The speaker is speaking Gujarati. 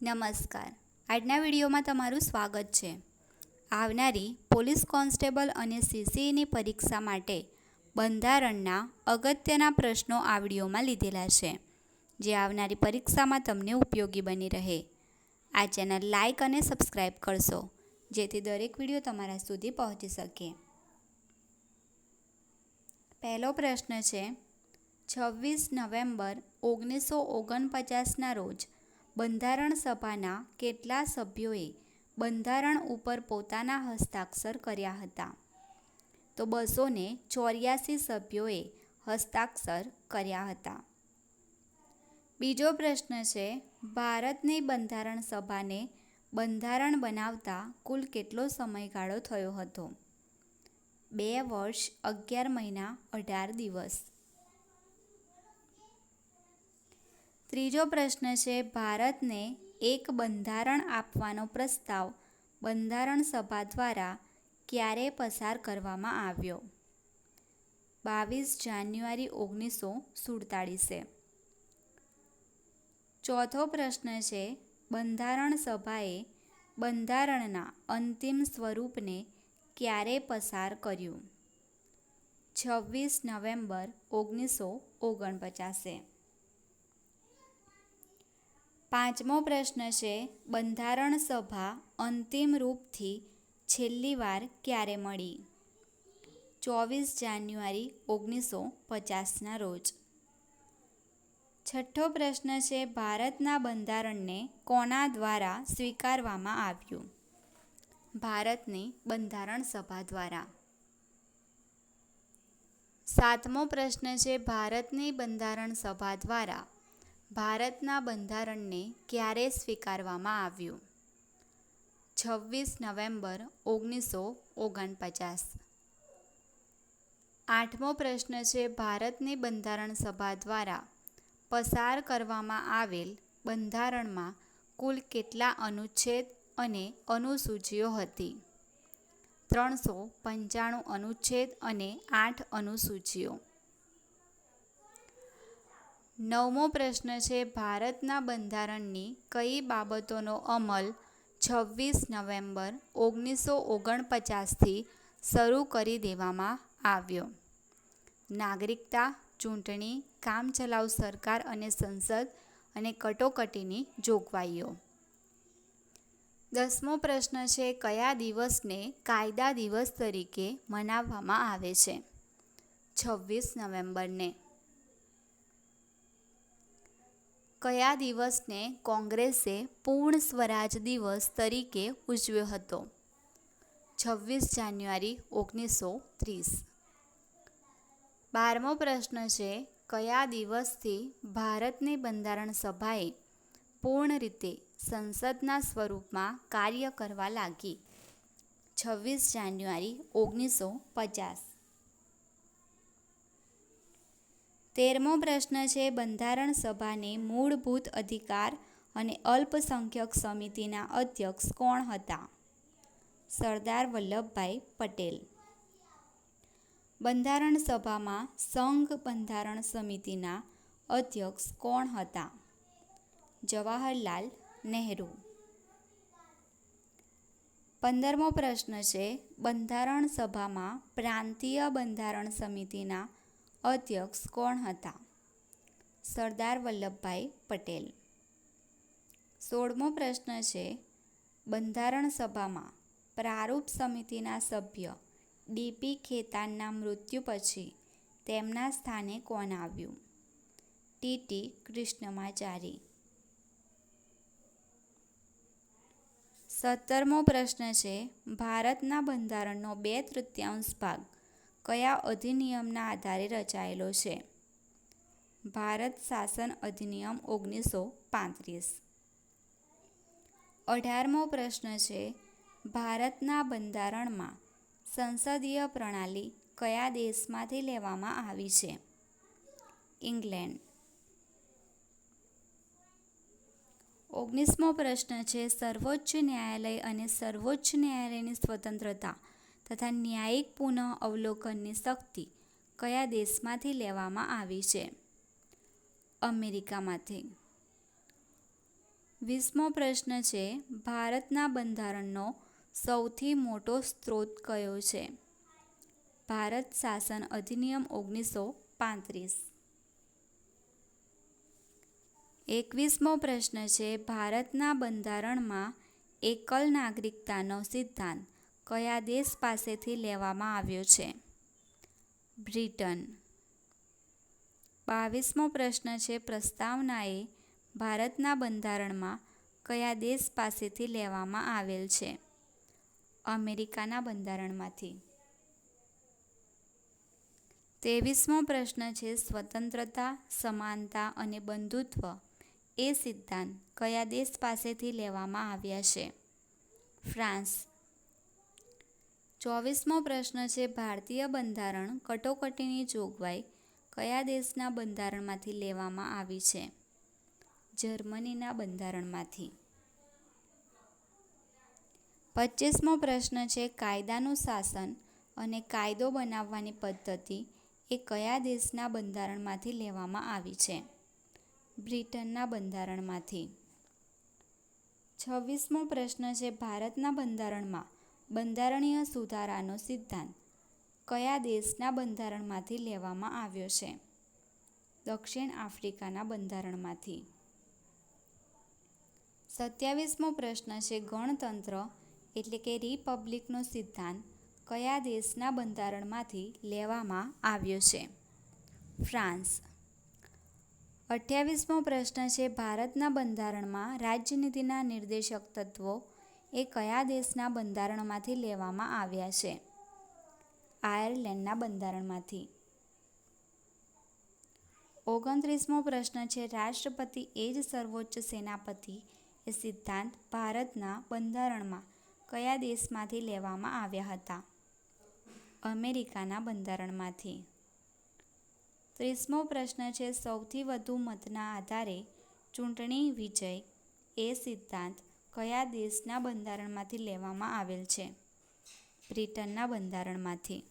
નમસ્કાર. આજના વિડીયોમાં તમારું સ્વાગત છે. આવનારી પોલીસ કોન્સ્ટેબલ અને સીસીઈની પરીક્ષા માટે બંધારણના અગત્યના પ્રશ્નો આ વિડીયોમાં લીધેલા છે. જે આવનારી પરીક્ષામાં તમને ઉપયોગી બની રહે. આ ચેનલ લાઇક અને સબસ્ક્રાઈબ કરશો, જેથી દરેક વીડિયો તમારા સુધી પહોંચી શકે. પહેલો પ્રશ્ન છે, છવ્વીસ નવેમ્બર ઓગણીસો ઓગણપચાસના રોજ બંધારણ સભાના કેટલા સભ્યોએ બંધારણ ઉપર પોતાના હસ્તાક્ષર કર્યા હતા? તો બસો ને ચોર્યાસી સભ્યોએ હસ્તાક્ષર કર્યા હતા. બીજો પ્રશ્ન છે, ભારતની બંધારણ સભાને બંધારણ બનાવતા કુલ કેટલો સમયગાળો થયો હતો? બે વર્ષ, અગિયાર મહિના, અઢાર દિવસ. ત્રીજો પ્રશ્ન છે, ભારતને એક બંધારણ આપવાનો પ્રસ્તાવ બંધારણ સભા દ્વારા ક્યારે પસાર કરવામાં આવ્યો? બાવીસ જાન્યુઆરી ઓગણીસો સુડતાળીસે. ચોથો પ્રશ્ન છે, બંધારણ સભાએ બંધારણના અંતિમ સ્વરૂપને ક્યારે પસાર કર્યું? છવ્વીસ નવેમ્બર ઓગણીસો ઓગણપચાસે. પાંચમો પ્રશ્ન છે, બંધારણ સભા અંતિમ રૂપથી છેલ્લી વાર ક્યારે મળી? ચોવીસ જાન્યુઆરી ઓગણીસો પચાસના રોજ. છઠ્ઠો પ્રશ્ન છે, ભારતના બંધારણને કોના દ્વારા સ્વીકારવામાં આવ્યું? ભારતની બંધારણ સભા દ્વારા. સાતમો પ્રશ્ન છે, ભારતની બંધારણ સભા દ્વારા ભારતના બંધારણને ક્યારે સ્વીકારવામાં આવ્યું? છવ્વીસ નવેમ્બર ઓગણીસો ઓગણપચાસ. આઠમો પ્રશ્ન છે, ભારતની બંધારણ સભા દ્વારા પસાર કરવામાં આવેલ બંધારણમાં કુલ કેટલા અનુચ્છેદ અને અનુસૂચિઓ હતી? ત્રણસો પંચાણું અનુચ્છેદ અને આઠ અનુસૂચિઓ. નવમો પ્રશ્ન છે, ભારતના બંધારણની કઈ બાબતોનો અમલ છવ્વીસ નવેમ્બર ઓગણીસો ઓગણપચાસથી શરૂ કરી દેવામાં આવ્યો? નાગરિકતા, ચૂંટણી, કામચલાઉ સરકાર અને સંસદ અને કટોકટીની જોગવાઈઓ. દસમો પ્રશ્ન છે, કયા દિવસને કાયદા દિવસ તરીકે મનાવવામાં આવે છે? છવ્વીસ નવેમ્બરને. કયા દિવસને કોંગ્રેસે પૂર્ણ સ્વરાજ દિવસ તરીકે ઉજવ્યો હતો? છવ્વીસ જાન્યુઆરી, ઓગણીસો ત્રીસ. બારમો પ્રશ્ન છે, કયા દિવસથી ભારતની બંધારણ સભાએ પૂર્ણ રીતે સંસદના સ્વરૂપમાં કાર્ય કરવા લાગી? છવ્વીસ જાન્યુઆરી, ઓગણીસો પચાસ. તેરમો પ્રશ્ન છે, બંધારણ સભાને મૂળભૂત અધિકાર અને અલ્પસંખ્યક સમિતિના અધ્યક્ષ કોણ હતા? સરદાર વલ્લભભાઈ પટેલ. બંધારણ સભામાં સંઘ બંધારણ સમિતિના અધ્યક્ષ કોણ હતા? જવાહરલાલ નહેરુ. પંદરમો પ્રશ્ન છે, બંધારણ સભામાં પ્રાંતીય બંધારણ સમિતિના અધ્યક્ષ કોણ હતા? સરદાર વલ્લભભાઈ પટેલ. સોળમો પ્રશ્ન છે, બંધારણ સભામાં પ્રારૂપ સમિતિના સભ્ય ડીપી ખેતાનના મૃત્યુ પછી તેમના સ્થાને કોણ આવ્યું? ટીટી કૃષ્ણમાચારી. સત્તરમો પ્રશ્ન છે, ભારતના બંધારણનો બે તૃતીયાંશ ભાગ કયા અધિનિયમના આધારે રચાયેલો છે? ભારત શાસન અધિનિયમ ઓગણીસો પાંત્રીસ. અઢારમો પ્રશ્ન છે, ભારતના બંધારણમાં સંસદીય પ્રણાલી કયા દેશમાંથી લેવામાં આવી છે? ઇંગ્લેન્ડ. ઓગણીસમો પ્રશ્ન છે, સર્વોચ્ચ ન્યાયાલય અને સર્વોચ્ચ ન્યાયાલયની સ્વતંત્રતા તથા ન્યાયિક પુનઃ અવલોકનની શક્તિ કયા દેશમાંથી લેવામાં આવી છે? અમેરિકામાંથી. વીસમો પ્રશ્ન છે, ભારતના બંધારણનો સૌથી મોટો સ્ત્રોત કયો છે? ભારત શાસન અધિનિયમ ઓગણીસો પાંત્રીસ. એકવીસમો પ્રશ્ન છે, ભારતના બંધારણમાં એકલ નાગરિકતાનો સિદ્ધાંત કયા દેશ પાસેથી લેવામાં આવ્યો છે? બ્રિટન. બાવીસમો પ્રશ્ન છે, પ્રસ્તાવનાએ ભારતના બંધારણમાં કયા દેશ પાસેથી લેવામાં આવેલ છે? અમેરિકાના બંધારણમાંથી. ત્રેવીસમો પ્રશ્ન છે, સ્વતંત્રતા, સમાનતા અને બંધુત્વ એ સિદ્ધાંત કયા દેશ પાસેથી લેવામાં આવ્યા છે? ફ્રાન્સ. ચોવીસમો પ્રશ્ન છે, ભારતીય બંધારણ કટોકટીની જોગવાઈ કયા દેશના બંધારણમાંથી લેવામાં આવી છે? જર્મનીના બંધારણમાંથી. પચીસમો પ્રશ્ન છે, કાયદાનું શાસન અને કાયદો બનાવવાની પદ્ધતિ એ કયા દેશના બંધારણમાંથી લેવામાં આવી છે? બ્રિટનના બંધારણમાંથી. છવ્વીસમો પ્રશ્ન છે, ભારતના બંધારણમાં બંધારણીય સુધારાનો સિદ્ધાંત કયા દેશના બંધારણમાંથી લેવામાં આવ્યો છે? દક્ષિણ આફ્રિકાના બંધારણમાંથી. સત્યાવીસમો પ્રશ્ન છે ગણતંત્ર એટલે કે રિપબ્લિકનો સિદ્ધાંત કયા દેશના બંધારણમાંથી લેવામાં આવ્યો છે? ફ્રાન્સ. અઠ્યાવીસમો પ્રશ્ન છે ભારતના બંધારણમાં રાજ્યનીતિના નિર્દેશક તત્વો એ કયા દેશના બંધારણમાંથી લેવામાં આવ્યા છે? આયર્લેન્ડના બંધારણમાંથી. ઓગણત્રીસમો પ્રશ્ન છે, રાષ્ટ્રપતિ એ જ સર્વોચ્ચ સેનાપતિ એ સિદ્ધાંત ભારતના બંધારણમાં કયા દેશમાંથી લેવામાં આવ્યા હતા? અમેરિકાના બંધારણમાંથી. ત્રીસમો પ્રશ્ન છે, સૌથી વધુ મતના આધારે ચૂંટણી વિજય એ સિદ્ધાંત કયા દેશના બંધારણમાંથી લેવામાં આવેલ છે? બ્રિટનના બંધારણમાંથી.